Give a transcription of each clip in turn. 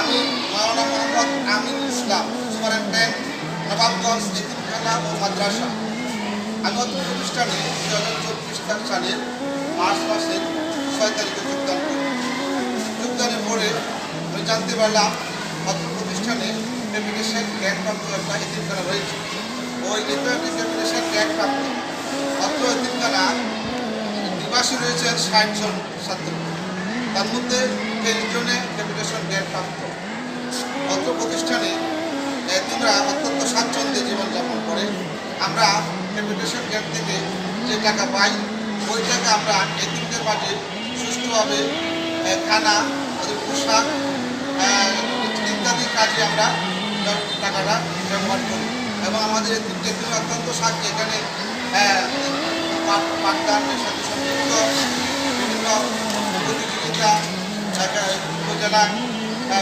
আমি মাওলানা মোহাম্মদ আমিন ইসলাম সুপারেন্টেন্ট নবাবগঞ্জ এতিমখানা ও মাদ্রাসা। আমি প্রতিষ্ঠানে দুই হাজার চব্বিশ সালের মার্চ মাসের ছয় তারিখে যোগদান করি। যোগদানের পরে আমি জানতে পারলাম অত্র প্রতিষ্ঠানে ডেপুটেশন গ্র্যান্ড প্রাপ্ত একটা এতিমখানা রয়েছে। ওই ডেপুটেশন গ্র্যান্ড প্রাপ্ত অত্র এতিমখানা নিবাসী রয়েছেন ষাট জন ছাত্র। তার মধ্যে জনে ডেপুটেশন গ্র্যান্ড প্রাপ্ত। অত্র প্রতিষ্ঠানে এতিমরা অত্যন্ত স্বাচ্ছন্দ্যে জীবনযাপন করে। আমরা ডেপুটেশন গ্র্যান্ড থেকে যে টাকা পাই ওই টাকা আমরা এতিমদের মাঝে আহ, খানা ওদের পোশাক ইত্যাদি কাজে আমরা টাকাটা ব্যবহার করি। এবং আমাদের জন্য অত্যন্ত সাহায্য। এখানে পাঠদানের সাথে সংযুক্ত বিভিন্ন প্রতিযোগিতা আহ,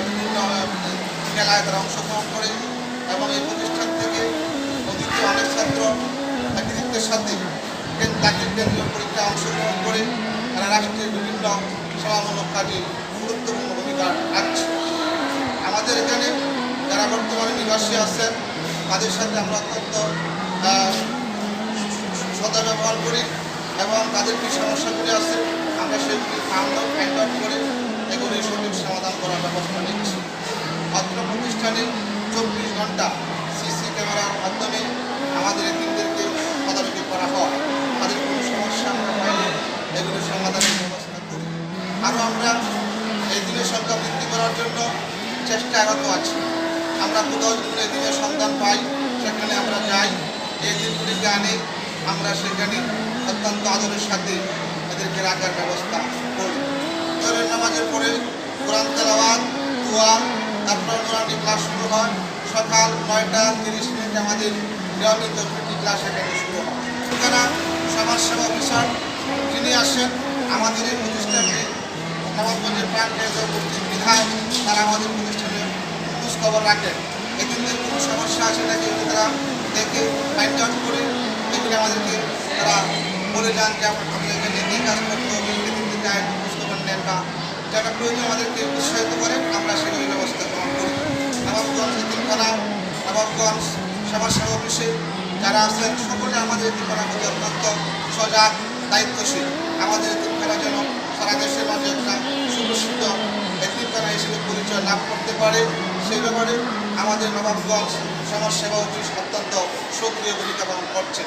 বিভিন্ন খেলায় তারা অংশগ্রহণ করে এবং এই প্রতিষ্ঠান থেকে অতীতে অনেক ছাত্র কৃতিত্বের সাথে জাতীয় কেন্দ্রীয় পরীক্ষায় অংশগ্রহণ করে তারা রাষ্ট্রের বিভিন্ন সেবামূলক কাজে গুরুত্বপূর্ণ ভূমিকা রাখছে। আমাদের এখানে যারা বর্তমানে নিবাসী আছেন তাদের সাথে আমরা অত্যন্ত সদা ব্যবহার করি এবং তাদের কি সমস্যাগুলি আছে আমরা সেগুলি ফাইন্ড আউট আউট করে নিচ্ছি অত্র প্রতিষ্ঠানে চব্বিশ ঘণ্টা সিসি ক্যামেরার মাধ্যমে আমাদের এতিমদেরকে তদারকি করা হয়। তাদের কোনো সমস্যা আমরা পাইলে এগুলি সমাধানের ব্যবস্থা করি। আরও আমরা এই দিনের সংখ্যা বৃদ্ধি করার জন্য চেষ্টারত আছি। আমরা কোথাও এই দিনের সন্ধান পাই, সেখানে আমরা যাই, এই দিনগুলিকে আনে আমরা সেখানে অত্যন্ত আদরের সাথে এদেরকে রাখার ব্যবস্থা করি। ফজরের নামাজের পরে কোরআন তেলাওয়াত দোয়া তারপর কোরআনটি ক্লাস শুরু হয়। সকাল নয়টা তিরিশ মিনিটে আমাদের নিয়মিত দুটি ক্লাস এখানে শুরু হয়। এখানে সমাজসেবা অফিসার যিনি আসেন, আমাদের এই প্রতিষ্ঠানে নবাবগঞ্জের প্রাণ কেন্দ্র তারা আমাদের প্রতিষ্ঠানে খোঁজ খবর রাখেন। এদিনের কোনো সমস্যা আছে নাকি তারা দেখে ফাইন্ড আউট করে এগুলো আমাদেরকে তারা বলে যান যে আমরা এখানে এই কাজ যারা প্রয়োজন আমাদেরকে উৎসাহিত করেন আমরা সেগুলি ব্যবস্থা গ্রহণ করি। নবাবগঞ্জ এতিমখানা নবাবগঞ্জ সমাজসেবা অফিসে যারা আছেন, সকলে আমাদের এতিমখানার প্রতি অত্যন্ত সজাগ, দায়িত্বশীল। আমাদের এতিমখানা যেন সারা দেশের মাঝে একটা সুপ্রসিদ্ধ এতিমখানা হিসেবে পরিচয় লাভ করতে পারে, সেই ব্যাপারে আমাদের নবাবগঞ্জ সমাজসেবা অফিস অত্যন্ত সক্রিয় ভূমিকা পালন করছে।